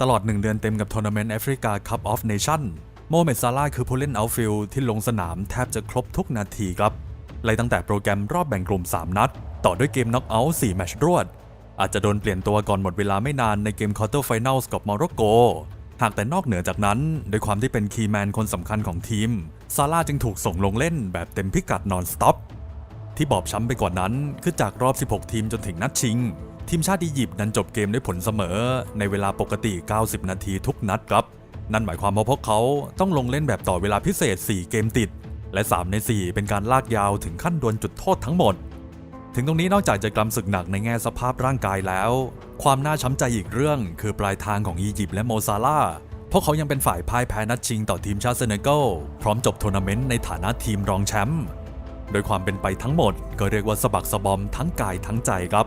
ตลอด 1 เดือนเต็มกับทัวร์นาเมนต์แอฟริกาคัพออฟเนชั่นโมเมดซาลาคือผู้เล่นเอาฟิลที่ลงสนามแทบจะครบทุกนาทีครับไล่ตั้งแต่โปรแกรมรอบแบ่งกลุ่ม 3 นัด ต่อด้วยเกมน็อกเอาท์4แมตช์รวด อาจจะโดนเปลี่ยนตัวก่อนหมดเวลาไม่นานในเกมควอเตอร์ไฟแนลส์กับโมร็อกโก หากแต่นอกเหนือจากนั้นโดยความที่เป็นคีย์แมนคนสำคัญของทีม ซาร่าจึงถูกส่งลงเล่นแบบเต็มพิกัดนอนสต็อปที่บอบช้ำไปกว่านั้นคือจากรอบ 16 ทีมจนถึงนัดชิง ทีมชาติอียิปต์นั้นจบเกมด้วยผลเสมอในเวลาปกติ 90 นาทีทุกนัดครับ นั่นหมายความว่าพวกเขาต้องลงเล่นแบบต่อเวลาพิเศษ 4 เกมติด และ 3 ใน 4 เป็นการลากยาวถึงขั้นดวลจุดโทษทั้งหมด ถึงตรงนี้นอกจากจะกำศึกหนักในแง่สภาพร่างกายแล้ว ความน่าช้ำใจอีกเรื่อง คือปลายทางของอียิปต์และโมซาลาเพราะเขายังเป็นฝ่ายพ่ายแพ้นัดชิงต่อทีมชาติเซเนกัลพร้อมจบทัวร์นาเมนต์ในฐานะทีมรองแชมป์โดยความเป็นไปทั้งหมด ก็เรียกว่าสะบักสะบอมทั้งกายทั้งใจครับ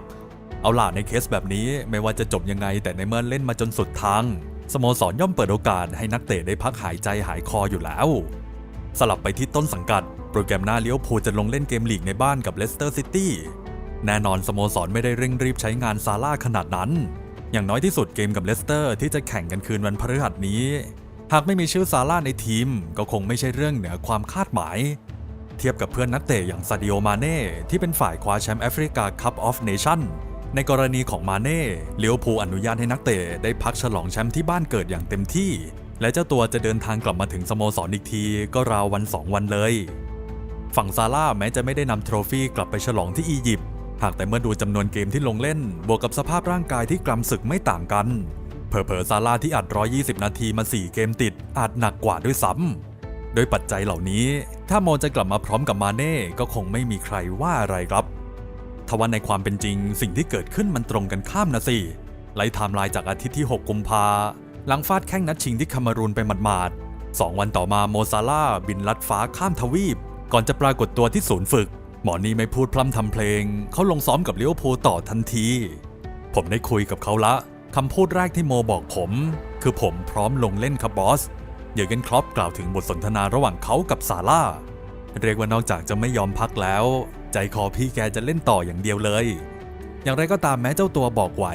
เอาล่ะในเคสแบบนี้ไม่ว่าจะจบยังไงแต่ในเมื่อเล่นมาจนสุดทางสโมสรย่อมเปิดโอกาสให้นักเตะได้พักหายใจหายคออยู่แล้ว สลับไปที่ต้นสังกัด โปรแกรมหน้าเลี้ยวพูลจะลงเล่นเกมลีกในบ้านกับเลสเตอร์ซิตี้แน่นอนสโมสรไม่ได้เร่งรีบใช้งานซาร่าขนาดนั้น อย่างน้อยที่สุดเกมกับเลสเตอร์ที่จะแข่งกันคืนวันพฤหัสนี้ หากไม่มีชื่อซาร่าในทีม ก็คงไม่ใช่เรื่องเหนือความคาดหมาย เทียบกับเพื่อนนักเตะอย่างซาดิโอมาเน่ที่เป็นฝ่ายคว้าแชมป์แอฟริกาคัพออฟเนชั่น ในกรณีของมาเน่เลี้ยวภูอนุญาตให้นักเตะได้พักฉลองแชมป์ที่บ้านเกิดอย่างเต็มที่ และเจ้าตัวจะเดินทางกลับมาถึงสโมสรอีกทีก็ราววันสองวันเลย ฝั่งซาร่าแม้จะไม่ได้นำโทรฟี่กลับไปฉลองที่อียิปต์หากแต่เมื่อดูจำนวนเกมที่ลงเล่น บวกกับสภาพร่างกายที่กำศึกไม่ต่างกัน เผลอๆซาร่าที่อัด 120 นาทีมา 4 เกมติด อาจหนักกว่าด้วยซ้ำโดยปัจจัยเหล่านี้ ถ้าโมจะกลับมาพร้อมกับมาเน่ก็คงไม่มีใครว่าอะไรครับ ทว่าในความเป็นจริง สิ่งที่เกิดขึ้นมันตรงกันข้ามนะสิไล่ไทม์ไลน์จากอาทิตย์ที่ 6 กุมภาหลังฟาดแข้งนัดชิงที่คามารูนไปหมาดๆสองวันต่อมาโมซาร่าบินลัดฟ้าข้ามทวีป ก่อนจะปรากฏตัวที่ศูนย์ฝึก หมอนี่ไม่พูดพร่ำทำเพลง เขาลงซ้อมกับเลิเวอร์พูลต่อทันที ผมได้คุยกับเขาละคำพูดแรกที่โมบอกผม คือผมพร้อมลงเล่นครับบอสเยอร์เกนครอปกล่าวถึงบทสนทนาระหว่างเขากับซาร่าเรียกว่านอกจากจะไม่ยอมพักแล้ว ใจคอพี่แกจะเล่นต่ออย่างเดียวเลย อย่างไรก็ตามแม้เจ้าตัวบอกไหว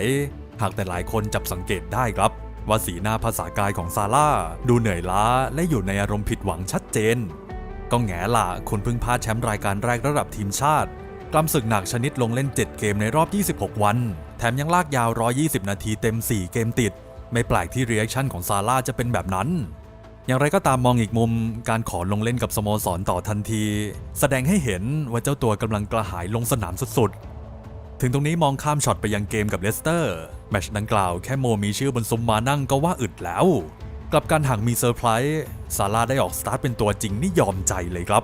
หากแต่หลายคนจับสังเกตได้ครับ ว่าสีหน้าภาษากายของซาร่าดูเหนื่อยล้าและอยู่ในอารมณ์ผิดหวังชัดเจน ก็แง่ละคุณเพิ่งพลาดแชมป์รายการแรกระดับทีมชาติกล้ำศึกหนักชนิดลงเล่น 7 เกมในรอบ 26 วัน แถมยังลากยาว 120 นาทีเต็ม 4 เกมติด ไม่แปลกที่เรีแอคชั่นของซาร่าจะเป็นแบบนั้น อย่างไรก็ตามมองอีกมุมการขอลงเล่นกับสโมสรต่อทันที แสดงให้เห็นว่าเจ้าตัวกำลังกระหายลงสนามสุดๆ ถึงตรงนี้มองข้ามช็อตไปยังเกมกับเลสเตอร์ แมชดังกล่าวแค่โมมีชื่อบนซุ้มมานั่งก็ว่าอึดแล้ว กลับการหากมีเซอร์ไพรส์ซาร่าได้ออกสตาร์ทเป็นตัวจริงนี่ยอมใจเลยครับ